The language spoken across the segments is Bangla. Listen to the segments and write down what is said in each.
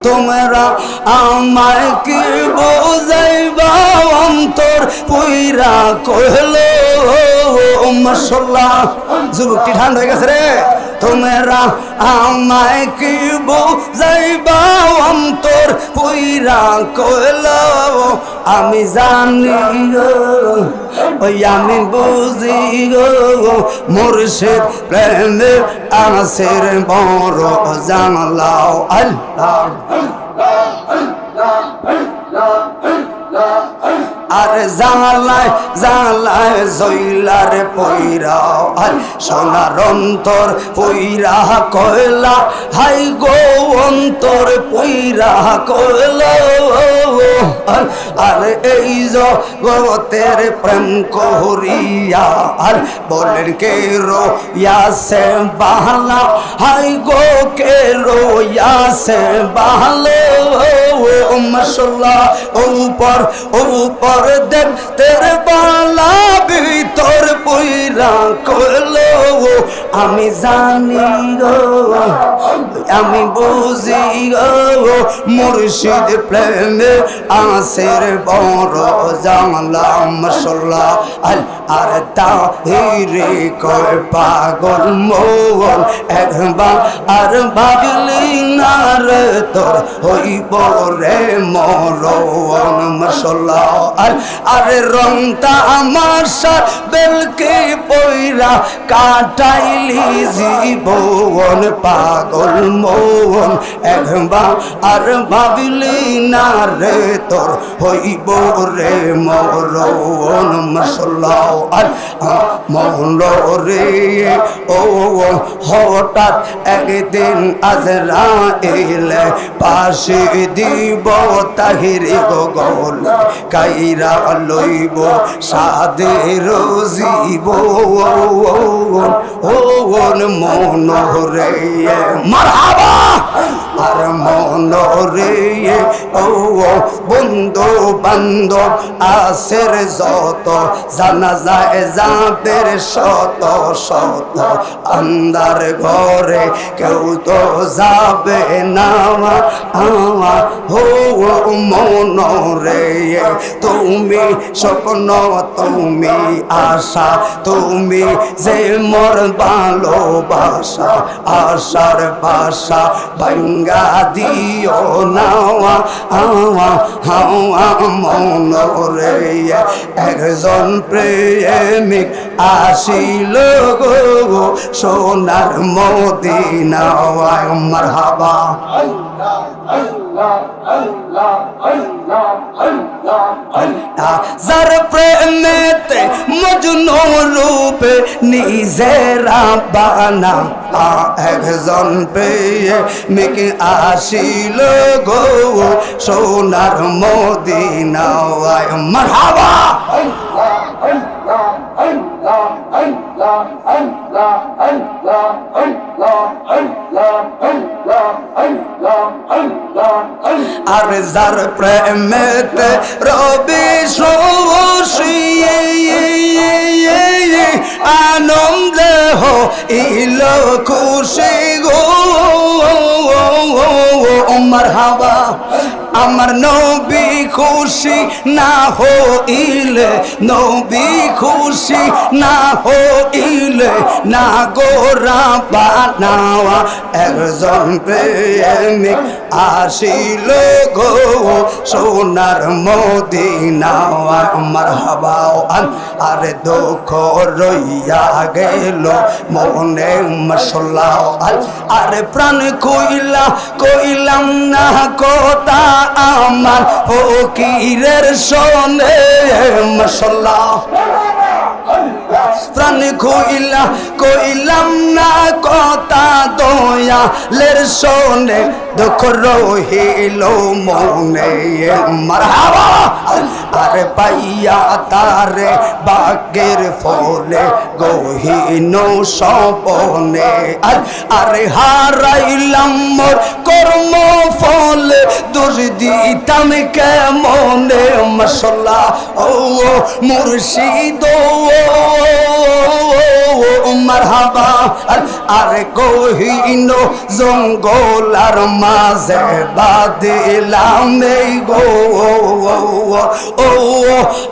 তোমরা আমায় কি বোঝাইবা? অন্তর পুইরা কহল মশলা যুবকটি ঠান্ডা হয়ে গেছে রে। তোমরা আমায় কি বোঝাইবা? অন্তর পুইরা কহল আমি জানি ওই আমি বুঝি গো, মুর্শিদ প্রেমে আসের বড় জানলাও আল্লাহ। আর জানলায় জানলায় জইলার পইরাও আর সোনার অন্তর পইরা কয়লা হাই গো, অন্তর পইরা কয়লা আর এই জগতের প্রেম করিয়া আর বলেন কে রো ইয়াসে বাহলা হাই গো, কে আমি জানি আমি বুঝি গো, মুর্শিদ প্রেমে আসের বড় জানলাম মশলা আল আর তাহিরে কয় পাগল মোহন, একবার আর ভাবলি না রে তোর হইব রে মরণ মশলা আর, আরে রংটা আমার বেলকে পইরা কাটাইলি জীবন, পাগল মোহন একবার আর ভাবিলি না রে তোর হইব রে মরণ মশলা আর মন রে ও হঠাৎ একদিন আজ আজরা এলে পাশে দিব তাহিরে গগল কাইরা লইব সাদে জীব ও মন রে মারহাবা আর মন রে, ও বন্ধু বান্ধব, আসের যত, জানা যায় যাদের শত শত আন্দার ঘরে কেউ তো যাবে না আমা, হো মন রে, তুমি স্বপ্ন, তুমি আশা, তুমি যে মোর ভালোবাসা, আশার বাসা বাঙ্গা দিও নাওয়া আওয়া হাওয়া মন রে। একজন প্রেমিক আসিল গো সোনার মদিনা মারহাবা। যার প্রেমেতে মজনু রূপে নিজেরা বানা। একজন পেয়ে মেকে আসিল গো সোনার মদিনা আর যার প্রেমেতে রবি আনন্দ হো ইল খুশি গো। মারহাবা আমার নবী খুশি না হইলে, নবী খুশি না হইলে, না গোরা বানাওয়া একজন প্রেমিক আসিল গো সোনার মদিনাওয়া। আমার হাবাও আর দুঃখ রইয়া গেল মনে মশলাও আর প্রাণ কইলা কইলাম না কথা আমার ফকিরের সনে মশলা প্রাণ কইলা কইলাম না কথা দয়া লের শোনে দুঃখ মারহাবা। আরে পাইয়া তারে বাগের ফলে গহীন সপনে আরে হারাইলাম মোর কর্ম ফলে দোষ দিতাম কেমনে মশলা? ও মুর্শিদ মারহাবা। আর আরে গহীন জঙ্গল আর মাঝে বাদিলাম নেই গো। ও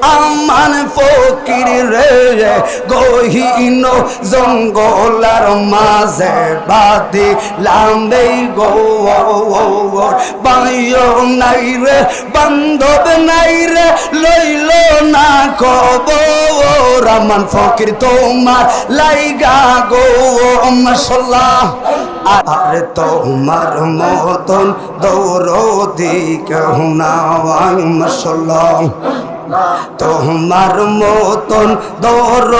আমার ফকির রে, গহীন জঙ্গল আর মাঝে গো বাইও নাই রে, বান্ধব নাই রে, লইল না খবর আমার ফকির তোমার লাইগা গো মশলা আর তোমার মতন দৌড়ি কেউ না মশলা তোমার মতন দর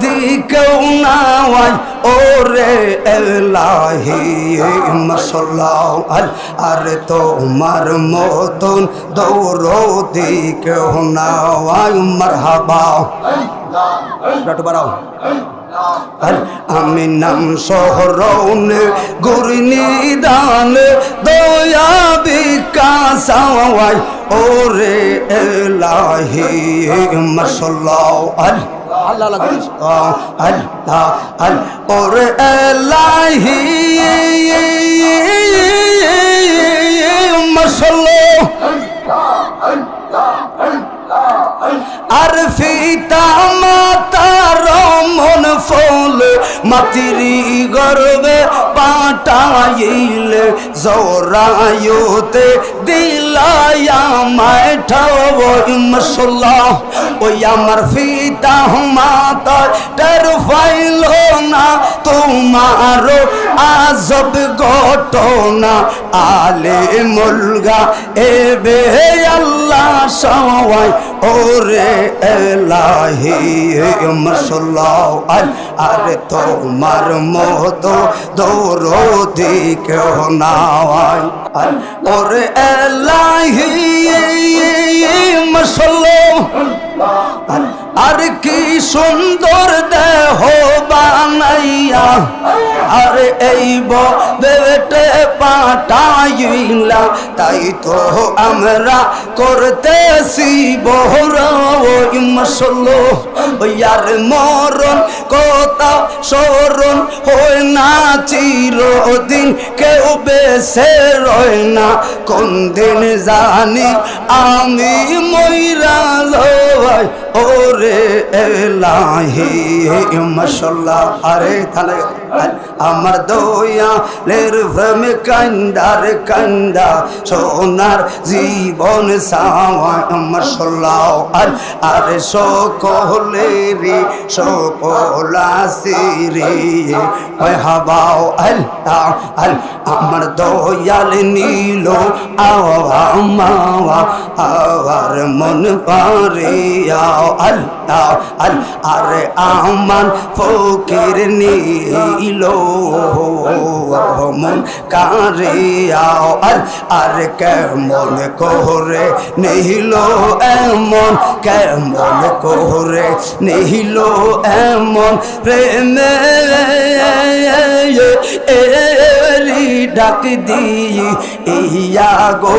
দিকেও নাই। ওরে এলাহি মশলা আর তোমার মতন দৌড় দিকেও নাই। মারহাবা। রাটু বাড়াও। আমি নাম শহরৌন গুরনি দান আওয়াই ওরে এলাহি মশাল্লাহ আল আল্লাহ আল্লাহ আল ওরে এলাহি মশাল্লাহ আর ফিতা মাতার মন ফল মাতিরি গর্বে পাটাইলে জোরায়ুতে দিলায়া মায় ঠাওই মশলা ওই আমার ফিতা টের ফাইল না তোমার আজব ঘটনা। আলে মুলগা এবে আল্লাহ সবাই ওরে এলাহি আরে তোমার দৌড় দিকে নাই আর ওরে এলাহি মশাল্লাহ আর কি সুন্দর দেহ বানাইয়া, আর এই বেটে পাটাইলা তাই তো আমরা করতেছি বহর মশলো ইয়ার মরণ কথা স্মরণ হয় না, চিরদিন কেউ বেসে রয় না। কোন দিন জানি আমি ময়রা ভাই ওরে এলাহি মশলা আরে তাহলে আমার দয়া লের ভ্রমে কান্দার কান্দা, সোনার জীবন মশলা আর, আরে সকলেরি সকলাসি রে হাবাও আল্লাহ আল আমার দয়াল নীল আওয়া মাওয়া, আওয়ার মন পারে আও আল্লাহ আল আরে আমান ফকির নীল মন কারে আও আল আরে কেমন কোহরে নিহিল এমন, কেমন কোহরে নিহিল এমন, প্রেমে ডাক দিই ইয়া গো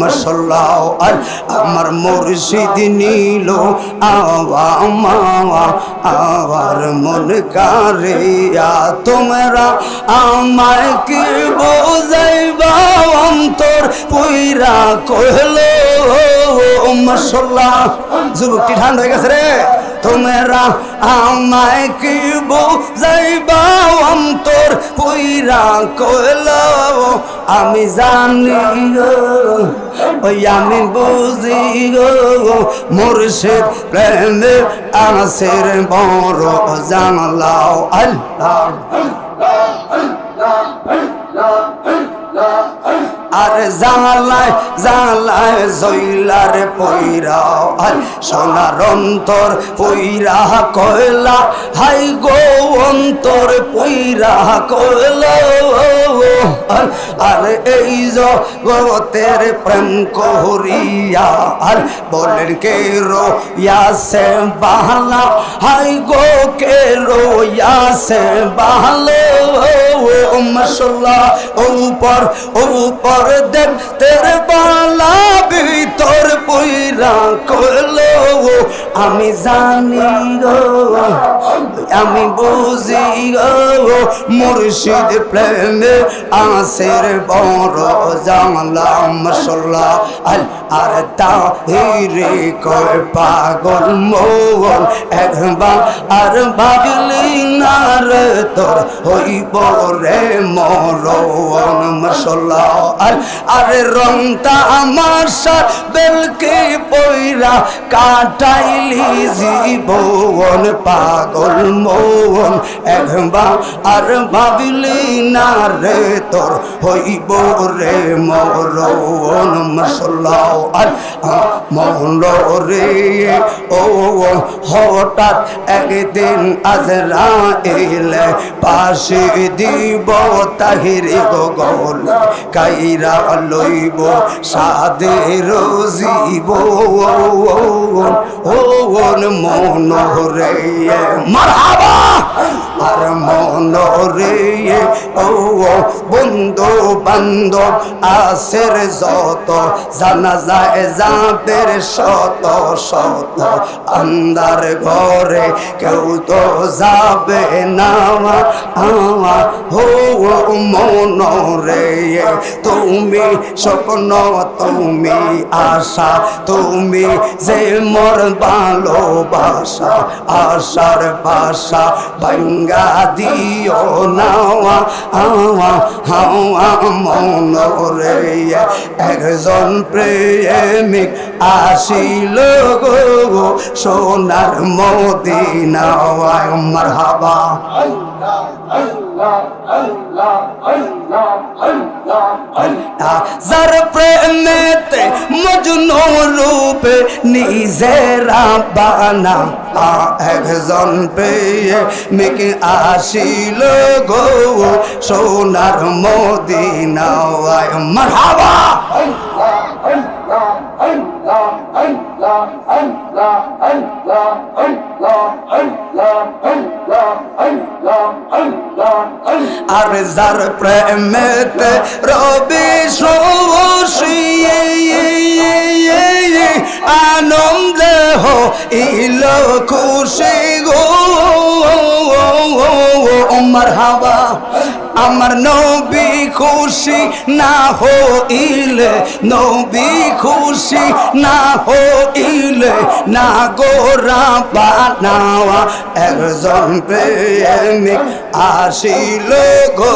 মশলা আর আমার মুর্শিদ নীল আওয়া মাওয়া আবার মন কারিয়া তোমরা আমায় কি বোঝাইবা? অন্তর পুইরা কহলো মশলা যুবকটি ঠান্ডা হয়ে গেছে রে। তোমরা আমায় কি বোঝাইবা অন্তর পুইরা কইলো আমি জানি ওই আমি বুঝি গো মুর্শিদ প্রেমে আসের বড় জানলাও আল্লাহ আর জানলায় জানলায় জইলার পইরা আর সোনার অন্তর পইরা কয়লা হাই গো, অন্তর পইরা কয়লা আর এই জগতের প্রেম করিয়া আর বলেন কে রো ইয়াসে বাহলা হাই গো, কে রো ইয়াসে বাহলো উপর উপর দেখ তের বালা ভিতর আমি জানি আমি বুঝি গো মুর্শিদ প্রেমে আসের বড় মশলা আল আর তাহিরে কয় পাগল মোহন, একবার আর ভাবলি না রে তোর হইব রে মরণ মশলা আল আরে রংটা আমার বেলকে পইরা কাটাইলি জীবন, পাগল মোহন একবার আর ভাবিলি না রে তোর হইব রে মরণ মশলা আর মন রে, ও হঠাৎ একদিন আজরা এলে পাশে দিব তাহিরে গগল কাইরা লইব সাদে জীব ও মন রে মারহাবা! আর মন রে, ও বন্ধু বান্ধব, আসের যত, জানা যায় যাদের শত শত আন্দার ঘরে কেউ তো যাবে না আমা, হো মন রে, তুমি স্বপ্ন, তুমি আশা, তুমি যে মোর ভালোবাসা, আশার বাসা বাঙ্গা দিও নাওয়া আওয়া হাওয়া মন রে। একজন প্রেমিক আসিল গো, সোনার মদিনা মারহাবা। যার প্রেমেতে মজনু রূপে নিজেরা বানা। একজন পেয়ে মেকে আসিল গো সোনার মদিনা মারহাবা! আর যার প্রেমেতে রবি আনন্দে হো ইল খুশি গো। মারহাবা। আমার নবী খুশি না হইলে, নবী খুশি না হইলে, না গোরা বানাওয়া একজন প্রেমিক আসিল গো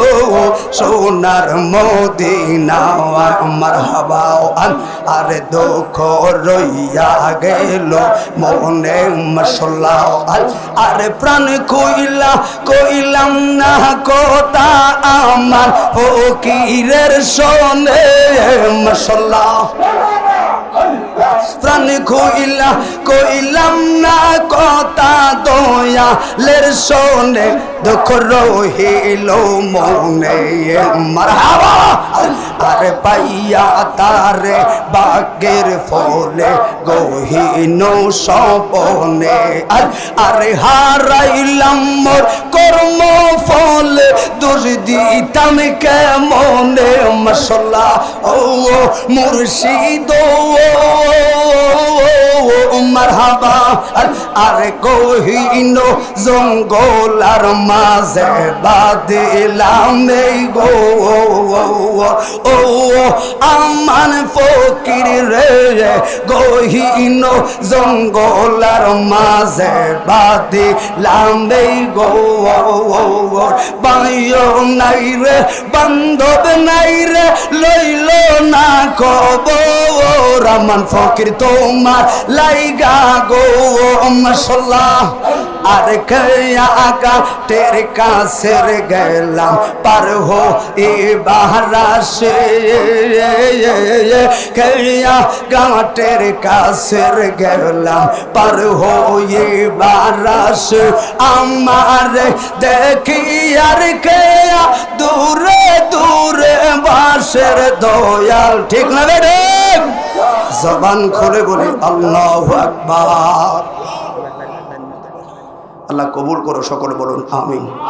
সোনার মদিনাওয়া। আমার হাবাও আন, আর দুঃখ রইয়া গেল মনে মশলাও আল আর প্রাণ কইলা কইলাম না কথা আমার ফকিরের সনে মশলা প্রাণ কইলা কইলাম না কথা দয়া লের শোনে দুঃখ রহিল মনে মারহাবা। আরে পাইয়া তারে বাগের ফলে গহীন সপনে আর আরে হারাইলাম মোর কর্ম ফলে দোষ দিতাম কেমনে মশলা? ও মুর্শিদ মারহাবা, আরে গহীন জঙ্গল আর মাঝে বাদিলাম এই গো ও আমান ফকির রে গহীন জঙ্গল আর মাঝে বাদিলাম এই গো বায়ো নাই রে, বান্ধব নাই রে, লইল না খবর, আমান ফকির তোমার লাইগা গো মশলা আর খেয়া টের কাছের গেলাম, পার হো এ বাহারাসে খেয়া গাঁটের কাছের গেলাম, পার হো এ বারাসে আমার দেখি আর খেয়া দূরে দূরে বাসের দয়াল, ঠিক না রে? জবান খুলে বলি আল্লাহ আল্লাহ কবুল করো সকলে বলুন আমিন।